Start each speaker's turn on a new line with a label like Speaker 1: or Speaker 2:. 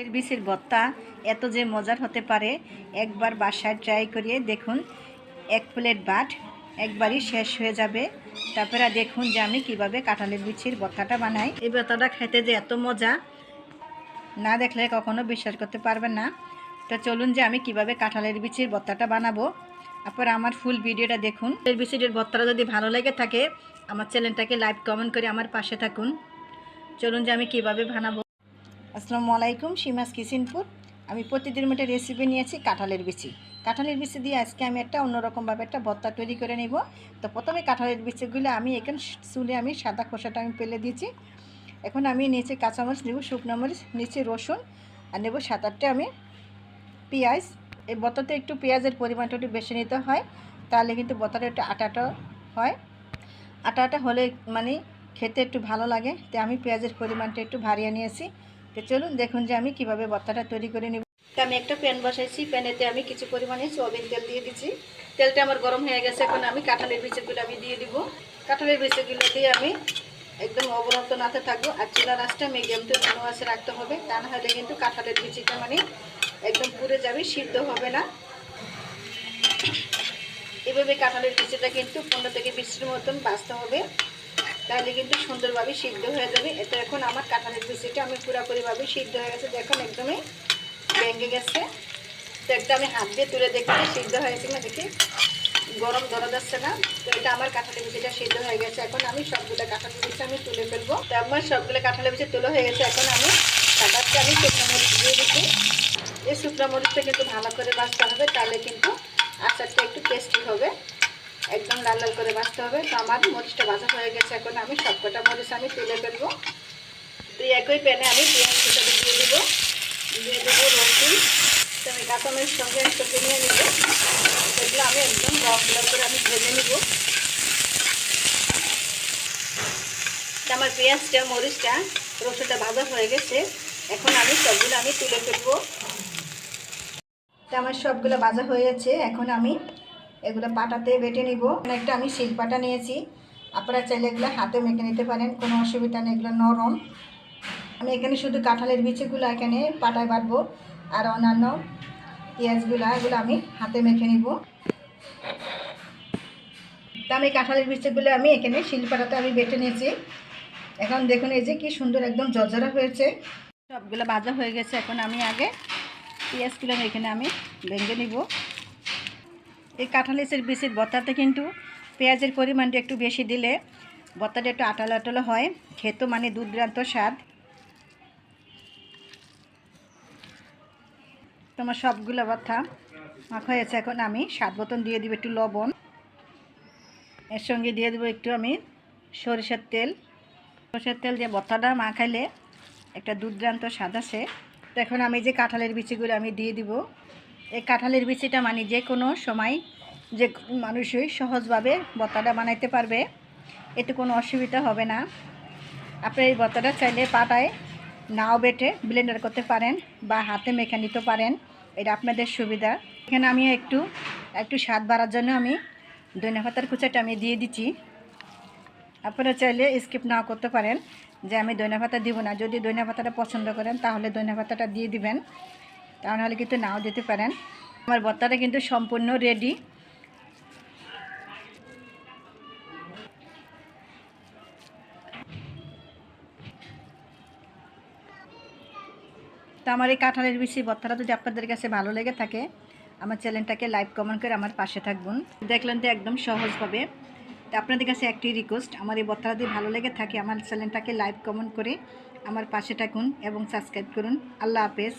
Speaker 1: এর বিচির ভর্তা এত যে মজার হতে পারে, একবার বাসায় ট্রাই করিয়ে দেখুন। এক প্লেট ভাত একবারই শেষ হয়ে যাবে। তারপরে দেখুন যে আমি কীভাবে কাঁঠালের বিচির ভর্তাটা বানাই। এই ভর্তাটা খেতে যে এত মজা, না দেখলে কখনো বিশ্বাস করতে পারবেন না। তো চলুন যে আমি কীভাবে কাঁঠালের বিচির ভর্তাটা বানাবো। তারপর আমার ফুল ভিডিওটা দেখুন। এর বিচির ভর্তাটা যদি ভালো লেগে থাকে, আমার চ্যানেলটাকে লাইক কমেন্ট করে আমার পাশে থাকুন। চলুন যে আমি কীভাবে বানাবো। আসসালামু আলাইকুম, সীমাস কিচেনপুর আমি প্রতিদিন মধ্যে রেসিপি নিয়েছি কাঁঠালের বিচি। কাঁঠালের বিচি দিয়ে আজকে আমি একটা অন্যরকমভাবে একটা ভর্তা তৈরি করে নিব। তো প্রথমে কাঁঠালের বিচিগুলো আমি এখানে চুলে আমি সাদা খোসাটা আমি পেলে দিয়েছি। এখন আমি নিচে কাঁচামরিচ নেব, শুকনো মরিচ নিচে রসুন, আর নেব সাত আটটা আমি পেঁয়াজ। এই বতাতে একটু পেঁয়াজের পরিমাণটা একটু বেশি নিতে হয়, তাহলে কিন্তু বতাটা একটু আটাটা হয়। আটা আটা হলে মানে খেতে একটু ভালো লাগে, তো আমি পেঁয়াজের পরিমাণটা একটু ভারিয়ে নিয়েছি। তো চলুন দেখুন যে আমি কীভাবে ভর্তাটা তৈরি করে নেব। আমি একটা প্যান বসাইছি, প্যানেতে আমি কিছু পরিমাণে সোয়াবিন তেল দিয়ে দিচ্ছি তেলটা আমার গরম হয়ে গেছে, এখন আমি কাঁঠালের বিচিগুলো আমি দিয়ে দিব। কাঁঠালের বিচিগুলো দিয়ে আমি একদম অবরত নাতে থাকব, আর চুলা রাসটা মিডিয়াম টু লো রাখতে হবে। তা না হলে কিন্তু কাঁঠালের বিচিটা মানে একদম পুড়ে যাবে, সিদ্ধ হবে না। এভাবে কাঁঠালের বিচিটা কিন্তু পনেরো থেকে বিশের মতন বাঁচতে হবে। তাহলে কিন্তু সুন্দরভাবে সিদ্ধ হয়ে যাবে। এটা এখন আমার কাঁঠালের বিচিটা আমি পুরোপুরিভাবে সিদ্ধ হয়ে গেছে। দেখুন, একদমই ভেঙে গেছে। তো একটা আমি হাত দিয়ে তুলে দেখি সিদ্ধ হয়েছে না দেখি। গরম ধরা যাচ্ছে না। তো এটা আমার কাঁঠালের বিচিটা সিদ্ধ হয়ে গেছে। এখন আমি সবগুলো কাঁঠালের বিচি আমি তুলে ফেলব। তো আমার সবগুলো কাঁঠালের বিচি তুলে হয়ে গেছে। এখন আমি কাঁটাচ্ছে আমি শুকনো মরিচ দিয়ে দিচ্ছি। এই শুকনো মরিচটা কিন্তু ভালো করে বাঁচতে হবে, তাহলে কিন্তু আচারটা একটু টেস্টি হবে। একদম লাল লাল করে বাঁচতে হবে। তো আমার মরিচটা ভাজা হয়ে গেছে এখন। আমি সবকটা মরিচ আমি তুলে ফেলব। তো একই প্যানে আমি পেঁয়াজ দিয়ে দেবো। দিয়ে দেবো রসুন। তো আমি কাঁচামরিচ সঙ্গে একসাথে নিয়ে নেব। সেগুলো আমি একদম রং লাল করে আমি ভেজে নেব। আমার পেঁয়াজটা, মরিচটা, রসুনটা ভাজা হয়ে গেছে। এখন আমি সবগুলো আমি তুলে ফেলব। তো আমার সবগুলো ভাজা হয়ে যাচ্ছে এখন আমি এগুলো পাটাতে বেটে নিব। একটা আমি শিল পাটা নিয়েছি। আপনারা চাইলে এগুলো হাতে মেখে নিতে পারেন, কোনো অসুবিধা নেই, এগুলো নরম। আমি এখানে শুধু কাঁঠালের বিচিগুলো এখানে পাটায় বাটবো আর অন্যান্য পেঁয়াজগুলো, এগুলো আমি হাতে মেখে নিব। তা আমি কাঁঠালের বিচিগুলো আমি এখানে শিলপাটাতে আমি বেটে নিয়েছি। এখন দেখুন এই যে কি সুন্দর একদম জর্জরা হয়েছে। সবগুলো ভাজা হয়ে গেছে। এখন আমি আগে পেঁয়াজগুলো এখানে আমি ভেঙে নিব। এই কাঁঠালিচের বিচির ভর্তাতে কিন্তু পেঁয়াজের পরিমাণটা একটু বেশি দিলে ভর্তাটা একটু আটালো আটালো হয়। খেতো মানে দুর্দান্ত স্বাদ। তোমার সবগুলো ভর্তা মাখা হয়েছে, এখন আমি স্বাদ বোতন দিয়ে দিব একটু লবণ। এর সঙ্গে দিয়ে দেবো একটু আমি সরিষার তেল। সরষের তেল দিয়ে ভর্তাটা মাখাইলে একটা দুর্দান্ত স্বাদ আছে। তো এখন আমি যে কাঁঠালের বিচিগুলো আমি দিয়ে দিব এই কাঁঠালের বিচিটা মানে যে কোনো সময় যে মানুষই সহজভাবে ভর্তাটা বানাইতে পারবে, এতে কোনো অসুবিধা হবে না। আপনি এই ভর্তাটা চাইলে পাটায় নাও বেটে ব্লেন্ডার করতে পারেন বা হাতে মেখে নিতে পারেন, এটা আপনাদের সুবিধা। এখানে আমি একটু একটু স্বাদ বাড়ার জন্য আমি ধনে পাতার কুচাটা আমি দিয়ে দিচ্ছি। আপনারা চাইলে স্কিপ নাও করতে পারেন যে আমি দইনা পাতা দিব না। যদি দইনা পাতাটা পছন্দ করেন তাহলে দইনা পাতাটা দিয়ে দিবেন। তাহলে কিন্তু নাও দিতে পারেন। আমার ভর্তাটা কিন্তু সম্পূর্ণ রেডি তো আমার এই কাঁঠালের বেশি ভর্তাটা যদি আপনাদের কাছে ভালো লেগে থাকে, আমার চ্যানেলটাকে লাইক, কমেন্ট করে আমার পাশে থাকবেন। দেখলেন তো একদম সহজভাবে। তো আপনাদের কাছে একটি রিকোয়েস্ট আমার এই ভর্তাটা যদি ভালো লেগে থাকে, আমার চ্যানেলটাকে লাইক, কমেন্ট করে আমার পাশে থাকুন এবং সাবস্ক্রাইব করুন। আল্লাহ হাফেজ।